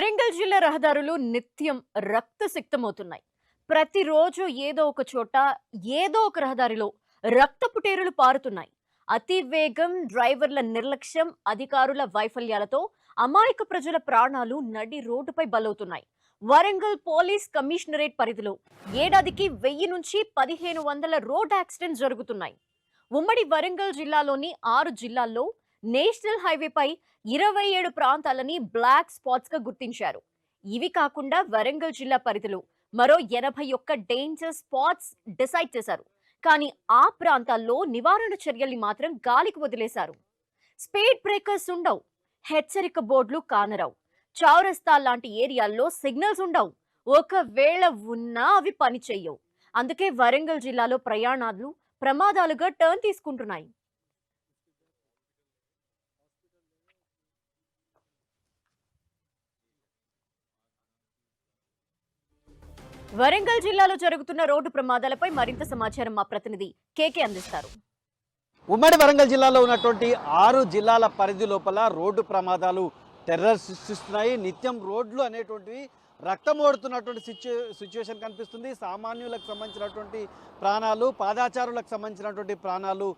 వరంగల్ జిల్లా రహదారులు నిత్యం రక్తసిక్తమవుతున్నాయి. ప్రతిరోజు ఏదో ఒక చోట ఏదో ఒక రహదారిలో రక్తపుటేరులు పారుతున్నాయి. అతి వేగం డ్రైవర్ల నిర్లక్ష్యం అధికారుల వైఫల్యాలతో అమాయక ప్రజల ప్రాణాలు నడి రోడ్డుపై బలవుతున్నాయి. వరంగల్ పోలీస్ కమిషనరేట్ పరిధిలో ఏడాదికి వెయ్యి నుంచి పదిహేను వందల రోడ్ యాక్సిడెంట్స్ జరుగుతున్నాయి. ఉమ్మడి వరంగల్ జిల్లాలోని ఆరు జిల్లాల్లో నేషనల్ హైవేపై ఇరవై ఏడు ప్రాంతాలని బ్లాక్ స్పాట్స్గా గుర్తించారు. ఇవి కాకుండా వరంగల్ జిల్లా పరిధిలో మరో ఎనభై ఒక్క డేంజర్ స్పాట్స్ డిసైడ్ చేశారు. కానీ ఆ ప్రాంతాల్లో నివారణ చర్యల్ని మాత్రం గాలికి వదిలేశారు. స్పీడ్ బ్రేకర్స్ ఉండవు హెచ్చరిక బోర్డులు కానరావు. చౌరస్తా లాంటి ఏరియాల్లో సిగ్నల్స్ ఉండవు. ఒకవేళ ఉన్నా అవి పనిచేయవు. అందుకే వరంగల్ జిల్లాలో ప్రయాణాలు ప్రమాదాలుగా టర్న్ తీసుకుంటున్నాయి. వరంగల్ జిల్లాలో జరుగుతున్న రోడ్డు ప్రమాదాలపై మరింత సమాచారం మా ప్రతినిధి కేకే అందిస్తారు. ఉమ్మడి వరంగల్ జిల్లాలో ఉన్నటువంటి ఆరు జిల్లాల పరిధి లోపల రోడ్డు ప్రమాదాలు టెర్రర్ సృష్టిస్తున్నాయి. నిత్యం రోడ్లు అనేటువంటివి రక్తమోడుతున్నటువంటి సిచ్యు సిచ్యువేషన్ కనిపిస్తుంది. సామాన్యులకు సంబంధించినటువంటి ప్రాణాలు పాదాచారులకు సంబంధించినటువంటి ప్రాణాలు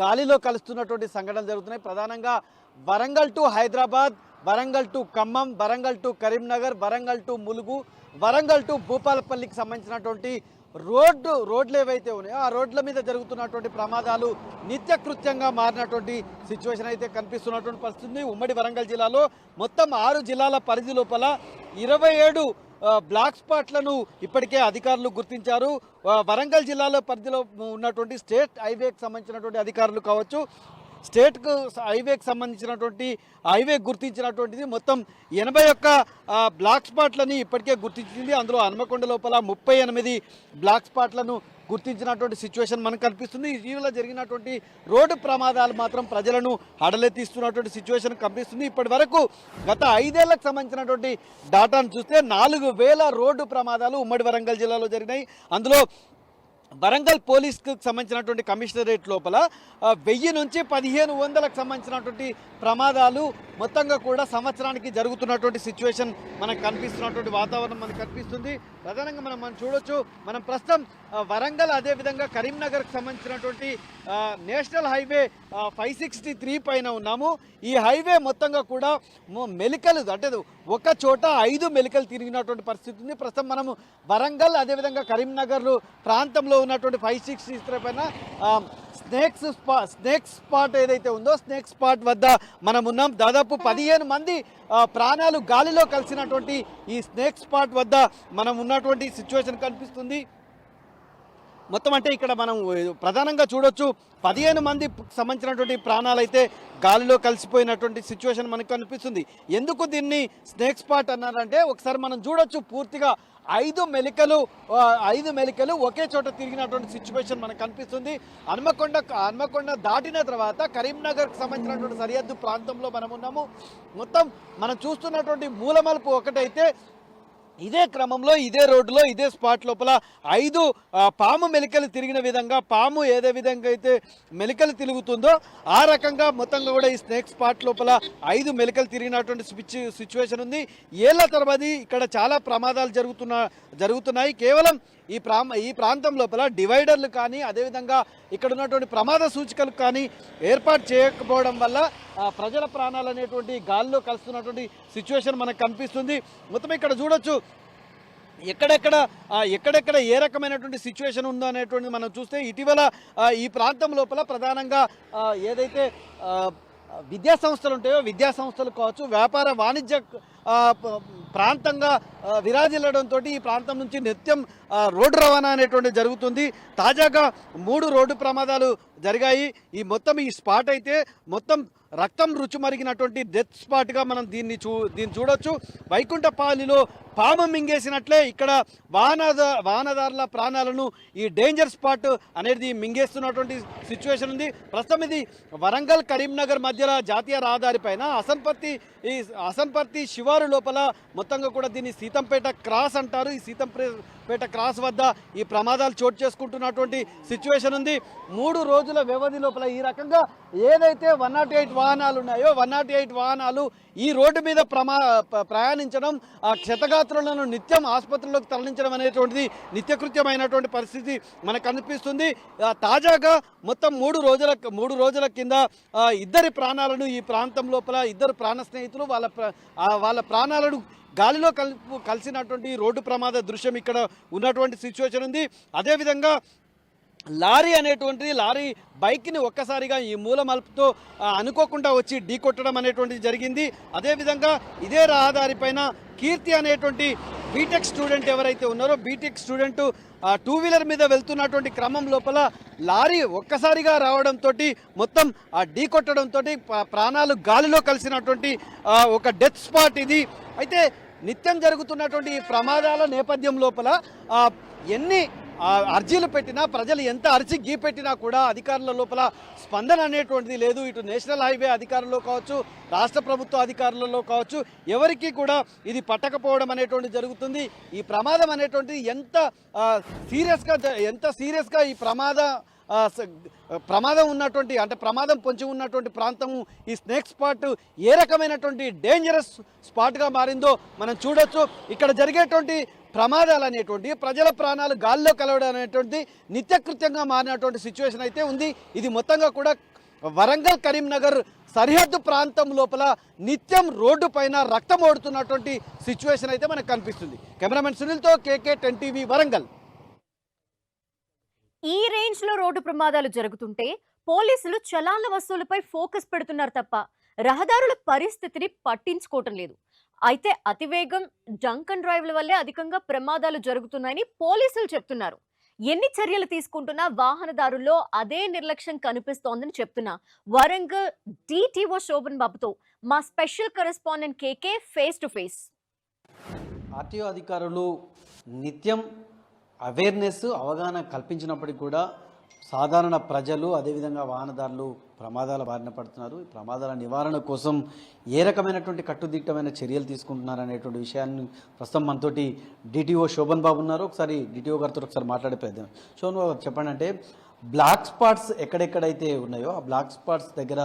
గాలిలో కలుస్తున్నటువంటి సంఘటనలు జరుగుతున్నాయి. ప్రధానంగా Warangal to Hyderabad Warangal to Khammam Warangal to Karimnagar Warangal to Mulugu Warangal to భూపాలపల్లికి సంబంధించినటువంటి రోడ్డు రోడ్లు ఏవైతే ఉన్నాయో ఆ రోడ్ల మీద జరుగుతున్నటువంటి ప్రమాదాలు నిత్యకృత్యంగా మారినటువంటి సిచ్యువేషన్ అయితే కనిపిస్తున్నటువంటి పరిస్థితి. ఉమ్మడి వరంగల్ జిల్లాలో మొత్తం ఆరు జిల్లాల పరిధి లోపల ఇరవై ఏడు బ్లాక్ స్పాట్లను ఇప్పటికే అధికారులు గుర్తించారు. వరంగల్ జిల్లాలో పరిధిలో ఉన్నటువంటి స్టేట్ హైవేకి సంబంధించినటువంటి అధికారులు కావచ్చు స్టేట్కు హైవేకి సంబంధించినటువంటి హైవే గుర్తించినటువంటిది మొత్తం ఎనభై ఒక్క బ్లాక్ స్పాట్లని ఇప్పటికే గుర్తించింది. అందులో హనుమకొండ లోపల ముప్పై ఎనిమిది బ్లాక్ స్పాట్లను గుర్తించినటువంటి సిచ్యువేషన్ మనకు కనిపిస్తుంది. ఇటీవల జరిగినటువంటి రోడ్డు ప్రమాదాలు మాత్రం ప్రజలను హడలెత్తిస్తున్నటువంటి సిచ్యువేషన్ కనిపిస్తుంది. ఇప్పటి వరకు గత ఐదేళ్ళకు సంబంధించినటువంటి డాటాను చూస్తే నాలుగు వేల రోడ్డు ప్రమాదాలు ఉమ్మడి వరంగల్ జిల్లాలో జరిగినాయి. అందులో వరంగల్ పోలీస్కి సంబంధించినటువంటి కమిషనరేట్ లోపల వెయ్యి నుంచి పదిహేను వందలకు సంబంధించినటువంటి ప్రమాదాలు మొత్తంగా కూడా సంవత్సరానికి జరుగుతున్నటువంటి సిచ్యువేషన్ మనకు కనిపిస్తున్నటువంటి వాతావరణం మనకు కనిపిస్తుంది. ప్రధానంగా మనం మనం చూడొచ్చు మనం ప్రస్తుతం వరంగల్ అదేవిధంగా కరీంనగర్కి సంబంధించినటువంటి national highway five sixty three పైన ఉన్నాము. ఈ హైవే మొత్తంగా కూడా మెలికలు అంటే ఒక చోట ఐదు మెలికలు తిరిగినటువంటి పరిస్థితి ఉంది. ప్రస్తుతం మనము వరంగల్ అదేవిధంగా కరీంనగర్ ప్రాంతంలో ఉన్నటువంటి ఫైవ్ సిక్స్ పైన స్నేక్స్ స్పా స్నేక్ స్పాట్ ఏదైతే ఉందో స్నేక్ స్పాట్ వద్ద మనం ఉన్నాం. దాదాపు పదిహేను మంది ప్రాణాలు గాలిలో కలిసినటువంటి ఈ స్నేక్ స్పాట్ వద్ద మనం ఉన్నటువంటి సిచ్యువేషన్ కనిపిస్తుంది. మొత్తం అంటే ఇక్కడ మనం ప్రధానంగా చూడొచ్చు పదిహేను మంది సంబంధించినటువంటి ప్రాణాలైతే గాలిలో కలిసిపోయినటువంటి సిచ్యువేషన్ మనకు కనిపిస్తుంది. ఎందుకు దీన్ని స్నేక్ స్పాట్ అన్నారంటే ఒకసారి మనం చూడొచ్చు పూర్తిగా ఐదు మెలికలు ఐదు మెలికలు ఒకే చోట తిరిగినటువంటి సిచ్యువేషన్ మనకు కనిపిస్తుంది. హన్మకొండ హన్మకొండ దాటిన తర్వాత కరీంనగర్కి సంబంధించినటువంటి సరిహద్దు ప్రాంతంలో మనం ఉన్నాము. మొత్తం మనం చూస్తున్నటువంటి మూలమలుపు ఒకటైతే ఇదే క్రమంలో ఇదే రోడ్డులో ఇదే స్పాట్ లోపల ఐదు పాము మెలికలు తిరిగిన విధంగా పాము ఏదే విధంగా అయితే మెలికలు తిరుగుతుందో ఆ రకంగా మొత్తంగా కూడా ఈ స్నేక్ స్పాట్ లోపల ఐదు మెలికలు తిరిగినటువంటి స్విచ్ సిచ్యువేషన్ ఉంది. ఏళ్ళ తరబడి ఇక్కడ చాలా ప్రమాదాలు జరుగుతున్న జరుగుతున్నాయి. కేవలం ఈ ప్రా ఈ ప్రాంతం లోపల డివైడర్లు కానీ అదేవిధంగా ఇక్కడ ఉన్నటువంటి ప్రమాద సూచికలు కానీ ఏర్పాటు చేయకపోవడం వల్ల ప్రజల ప్రాణాలు అనేటువంటి గాల్లో కలుస్తున్నటువంటి సిచ్యువేషన్ మనకు కనిపిస్తుంది. మొత్తం ఇక్కడ చూడొచ్చు. ఎక్కడెక్కడ ఎక్కడెక్కడ ఏ రకమైనటువంటి సిచ్యువేషన్ ఉందో అనేటువంటి మనం చూస్తే ఇటీవల ఈ ప్రాంతం లోపల ప్రధానంగా ఏదైతే విద్యాసంస్థలు విద్యా సంస్థలు ఉంటాయో విద్యా సంస్థలు కావచ్చు వ్యాపార వాణిజ్య ప్రాంతంగా విరాజిల్లడంతో ఈ ప్రాంతం నుంచి నిత్యం రోడ్డు రవాణా అనేటువంటి జరుగుతుంది. తాజాగా మూడు రోడ్డు ప్రమాదాలు జరిగాయి. ఈ మొత్తం ఈ స్పాట్ అయితే మొత్తం రక్తం రుచి మరిగినటువంటి డెత్ స్పాట్గా మనం దీన్ని చూ దీన్ని చూడొచ్చు. వైకుంఠపాలిలో పాము మింగేసినట్లే ఇక్కడ వాహనద వాహనదారుల ప్రాణాలను ఈ డేంజర్ స్పాట్ అనేది మింగేస్తున్నటువంటి సిచ్యువేషన్ ఉంది. ప్రస్తుతం ఇది వరంగల్ కరీంనగర్ మధ్యలో జాతీయ రహదారి పైన అసన్పర్తి ఈ అసంపర్తి శివారు లోపల మొత్తంగా కూడా దీన్ని సీతంపేట క్రాస్ అంటారు. ఈ సీతంపేట క్రాస్ వద్ద ఈ ప్రమాదాలు చోటు చేసుకుంటున్నటువంటి సిచ్యువేషన్ ఉంది. మూడు రోజుల వ్యవధి లోపల ఈ రకంగా ఏదైతే వన్ నాట్ ఎయిట్ వాహనాలు ఉన్నాయో వన్ నాట్ ఎయిట్ వాహనాలు ఈ రోడ్డు మీద ప్రమా ప్రయాణించడం ఆ క్షతగాత్రులను నిత్యం ఆసుపత్రిలోకి తరలించడం అనేటువంటిది నిత్యకృత్యమైనటువంటి పరిస్థితి మనకు కనిపిస్తుంది. తాజాగా మొత్తం మూడు రోజుల మూడు రోజుల కింద ఇద్దరి ప్రాణాలను ఈ ప్రాంతం లోపల ఇద్దరు ప్రాణ స్నేహితులు వాళ్ళ వాళ్ళ ప్రాణాలను గాలిలో కలుపు కలిసినటువంటి రోడ్డు ప్రమాద దృశ్యం ఇక్కడ ఉన్నటువంటి సిచ్యువేషన్ ఉంది. అదేవిధంగా లారీ అనేటువంటిది లారీ బైక్ని ఒక్కసారిగా ఈ మూల మలుపుతో అనుకోకుండా వచ్చి ఢీ కొట్టడం అనేటువంటిది జరిగింది. అదేవిధంగా ఇదే రహదారి పైన కీర్తి అనేటువంటి బీటెక్ స్టూడెంట్ ఎవరైతే ఉన్నారో బీటెక్ స్టూడెంట్ టూ వీలర్ మీద వెళ్తున్నటువంటి క్రమం లోపల లారీ ఒక్కసారిగా రావడంతో మొత్తం ఆ ఢీకొట్టడంతో ప్రాణాలు గాలిలో కలిసినటువంటి ఒక డెత్ స్పాట్ ఇది. అయితే నిత్యం జరుగుతున్నటువంటి ఈ ప్రమాదాల నేపథ్యం లోపల ఎన్ని అర్జీలు పెట్టినా ప్రజలు ఎంత అర్జీ గీ పెట్టినా కూడా అధికారుల లోపల స్పందన అనేటువంటిది లేదు. ఇటు నేషనల్ హైవే అధికారుల్లో కావచ్చు రాష్ట్ర ప్రభుత్వ అధికారులలో కావచ్చు ఎవరికీ కూడా ఇది పట్టకపోవడం అనేటువంటిది జరుగుతుంది. ఈ ప్రమాదం అనేటువంటిది ఎంత సీరియస్గా ఎంత సీరియస్గా ఈ ప్రమాద ప్రమాదం ఉన్నటువంటి అంటే ప్రమాదం పొంచి ఉన్నటువంటి ప్రాంతము ఈ స్నేక్ స్పాట్ ఏ రకమైనటువంటి డేంజరస్ స్పాట్గా మారిందో మనం చూడొచ్చు. ఇక్కడ జరిగేటువంటి ప్రమాదాలు అనేటువంటి ప్రజల ప్రాణాలు గాల్లో కలవడం అనేటువంటి నిత్యకృత్యంగా మారినటువంటి సిచ్యువేషన్ అయితే ఉంది. ఇది మొత్తంగా కూడా వరంగల్ కరీంనగర్ సరిహద్దు ప్రాంతం లోపల నిత్యం రోడ్డు పైన రక్తం ఓడుతున్నటువంటి సిచ్యువేషన్ అయితే మనకు కనిపిస్తుంది. Cameraman సునీల్తో K K ten TV Warangal. ఈ రేంజ్లో రోడ్డు ప్రమాదాలు జరుగుతుంటే పోలీసులు చలాన్ల వస్తువులపై ఫోకస్ పెడుతున్నారు తప్ప రహదారుల పరిస్థితిని పట్టించుకోవటం లేదు. అయితే అతివేగం డంక్ అండ్ డ్రైవ్ల వల్లే అధికంగా ప్రమాదాలు జరుగుతున్నాయని పోలీసులు చెప్తున్నారు. ఎన్ని చర్యలు తీసుకుంటున్నా వాహనదారుల్లో అదే నిర్లక్ష్యం కనిపిస్తోందని చెప్తున్నా వరంగల్ డిటిఓ శోభన్ బాబుతో మా special correspondent K K face to face. RTO అధికారులు నిత్యం అవేర్నెస్ అవగాహన కల్పించినప్పటికీ కూడా సాధారణ ప్రజలు అదేవిధంగా వాహనదారులు ప్రమాదాల బారిన పడుతున్నారు. ఈ ప్రమాదాల నివారణ కోసం ఏ రకమైనటువంటి కట్టుదిట్టమైన చర్యలు తీసుకుంటున్నారు అనేటువంటి విషయాన్ని ప్రస్తుతం మనతోటి డిటిఓ శోభన్ బాబు ఉన్నారు. ఒకసారి డిటిఓ గారితో ఒకసారి మాట్లాడే ప్రయత్నం. శోభన్ బాబు చెప్పండి అంటే బ్లాక్ స్పాట్స్ ఎక్కడెక్కడైతే ఉన్నాయో ఆ బ్లాక్ స్పాట్స్ దగ్గర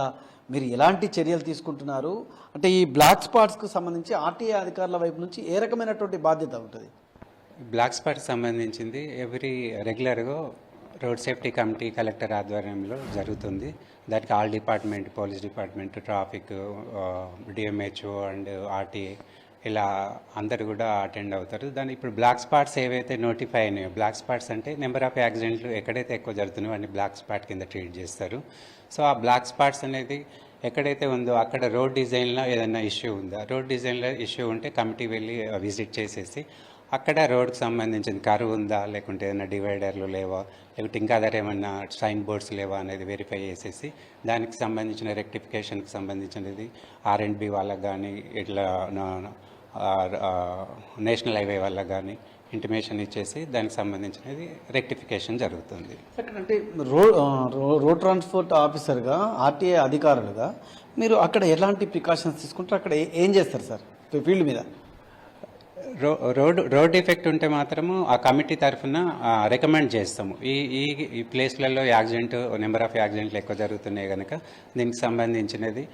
మీరు ఎలాంటి చర్యలు తీసుకుంటున్నారు? అంటే ఈ బ్లాక్ స్పాట్స్కు సంబంధించి ఆర్టీఏ అధికారుల వైపు నుంచి ఏ రకమైనటువంటి బాధ్యత ఉంటుంది? బ్లాక్ స్పాట్ సంబంధించింది ఎవ్రీ రెగ్యులర్గా రోడ్ సేఫ్టీ కమిటీ కలెక్టర్ ఆధ్వర్యంలో జరుగుతుంది. దానికి all department police department traffic DMHO and RTA ఇలా అందరు కూడా అటెండ్ అవుతారు. దాని ఇప్పుడు బ్లాక్ స్పాట్స్ ఏవైతే నోటిఫై అయినాయో బ్లాక్ స్పాట్స్ అంటే నెంబర్ ఆఫ్ యాక్సిడెంట్లు ఎక్కడైతే ఎక్కువ జరుగుతున్నాయో అన్ని బ్లాక్ స్పాట్ కింద ట్రీట్ చేస్తారు. సో ఆ బ్లాక్ స్పాట్స్ అనేది ఎక్కడైతే ఉందో అక్కడ రోడ్ డిజైన్లో ఏదైనా ఇష్యూ ఉందా? రోడ్ డిజైన్లో ఇష్యూ ఉంటే కమిటీ వెళ్ళి విజిట్ చేసేసి అక్కడ రోడ్కి సంబంధించిన కరువు ఉందా? లేకుంటే ఏదైనా డివైడర్లు లేవా? లేకుంటే ఇంకా అదర్ ఏమైనా సైన్ బోర్డ్స్ లేవా అనేది వెరిఫై చేసేసి దానికి సంబంధించిన రెక్టిఫికేషన్కి సంబంధించినది ఆర్ అండ్ బి వాళ్ళకి కానీ ఇట్లా నేషనల్ హైవే వాళ్ళకి కానీ ఇంటిమేషన్ ఇచ్చేసి దానికి సంబంధించినది రెక్టిఫికేషన్ జరుగుతుంది. అంటే రోడ్ రోడ్ ట్రాన్స్పోర్ట్ ఆఫీసర్గా ఆర్టీఏ అధికారులుగా మీరు అక్కడ ఎలాంటి ప్రికాషన్స్ తీసుకుంటారు? అక్కడ ఏం చేస్తారు సార్ ఫీల్డ్ మీద? రోడ్ రోడ్ ఎఫెక్ట్ ఉంటే మాత్రము ఆ కమిటీ తరఫున రికమెండ్ చేస్తాము. ఈ ఈ ఈ ప్లేస్లలో యాక్సిడెంట్ నెంబర్ ఆఫ్ యాక్సిడెంట్లు ఎక్కువ జరుగుతున్నాయి కనుక దీనికి సంబంధించినది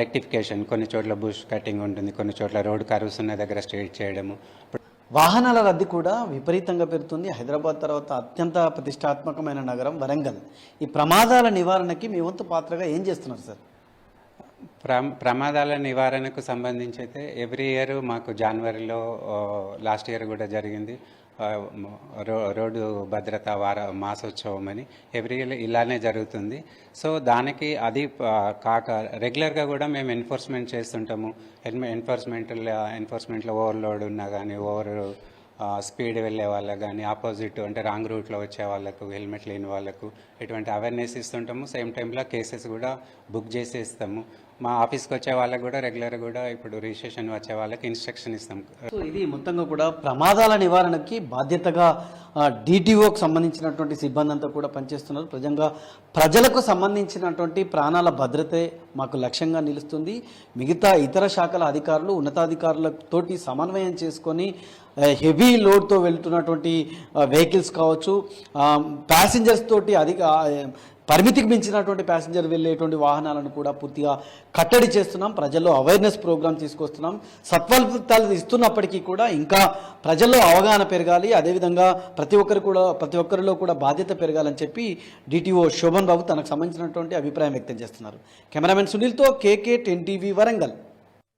రెక్టిఫికేషన్ కొన్ని చోట్ల బుష్ కటింగ్ ఉంటుంది కొన్ని చోట్ల రోడ్ కర్వ్స్ ఉన్న దగ్గర స్ట్రేట్ చేయడము. వాహనాల రద్దీ కూడా విపరీతంగా పెరుగుతుంది. హైదరాబాద్ తర్వాత అత్యంత ప్రతిష్టాత్మకమైన నగరం వరంగల్. ఈ ప్రమాదాల నివారణకి మీ వంతు పాత్రగా ఏం చేస్తున్నారు సార్? ప్రమాదాల నివారణకు సంబంధించి అయితే ఎవ్రీ ఇయర్ మాకు జనవరిలో లాస్ట్ ఇయర్ కూడా జరిగింది. రో రోడ్డు భద్రత వార మాసోత్సవం అని ఎవ్రీ ఇయర్ ఇలానే జరుగుతుంది. సో దానికి అది కాక రెగ్యులర్గా కూడా మేము ఎన్ఫోర్స్మెంట్ చేస్తుంటాము. ఎన్ఫోర్స్మెంట్ ఎన్ఫోర్స్మెంట్లో ఓవర్లోడ్ ఉన్నా కానీ ఓవర్ స్పీడ్ వెళ్ళే వాళ్ళకి కానీ ఆపోజిట్ అంటే రాంగ్ రూట్లో వచ్చే వాళ్ళకు హెల్మెట్ లేని వాళ్ళకు ఇటువంటి అవేర్నెస్ ఇస్తుంటాము. సేమ్ టైంలో కేసెస్ కూడా బుక్ చేసేస్తాము. మా ఆఫీస్కి వచ్చే వాళ్ళకు కూడా రెగ్యులర్ కూడా ఇప్పుడు రిజిస్ట్రేషన్ వచ్చే వాళ్ళకి ఇన్స్ట్రక్షన్ ఇస్తాం. సో ఇది మొత్తంగా కూడా ప్రమాదాల నివారణకి బాధ్యతగా డిటిఓకి సంబంధించినటువంటి సిబ్బంది అంతా కూడా పనిచేస్తున్నారు. ప్రజంగా ప్రజలకు సంబంధించినటువంటి ప్రాణాల భద్రతే మాకు లక్ష్యంగా నిలుస్తుంది. మిగతా ఇతర శాఖల అధికారులు ఉన్నతాధికారులతోటి సమన్వయం చేసుకొని హెవీ లోడ్తో వెళ్తున్నటువంటి వెహికల్స్ కావచ్చు ప్యాసింజర్స్ తోటి అధిక పరిమితికి మించినటువంటి ప్యాసింజర్ వెళ్ళేటువంటి వాహనాలను కూడా పూర్తిగా కట్టడి చేస్తున్నాం. ప్రజల్లో అవేర్నెస్ ప్రోగ్రామ్ తీసుకొస్తున్నాం. సత్ఫలితాలు ఇస్తున్నప్పటికీ కూడా ఇంకా ప్రజల్లో అవగాహన పెరగాలి. అదేవిధంగా ప్రతి ఒక్కరు కూడా ప్రతి ఒక్కరిలో కూడా బాధ్యత పెరగాలని చెప్పి డిటిఓ శోభన్ బాబు తనకు సంబంధించినటువంటి అభిప్రాయం వ్యక్తం చేస్తున్నారు. Cameraman సునీల్తో K K ten TV Warangal.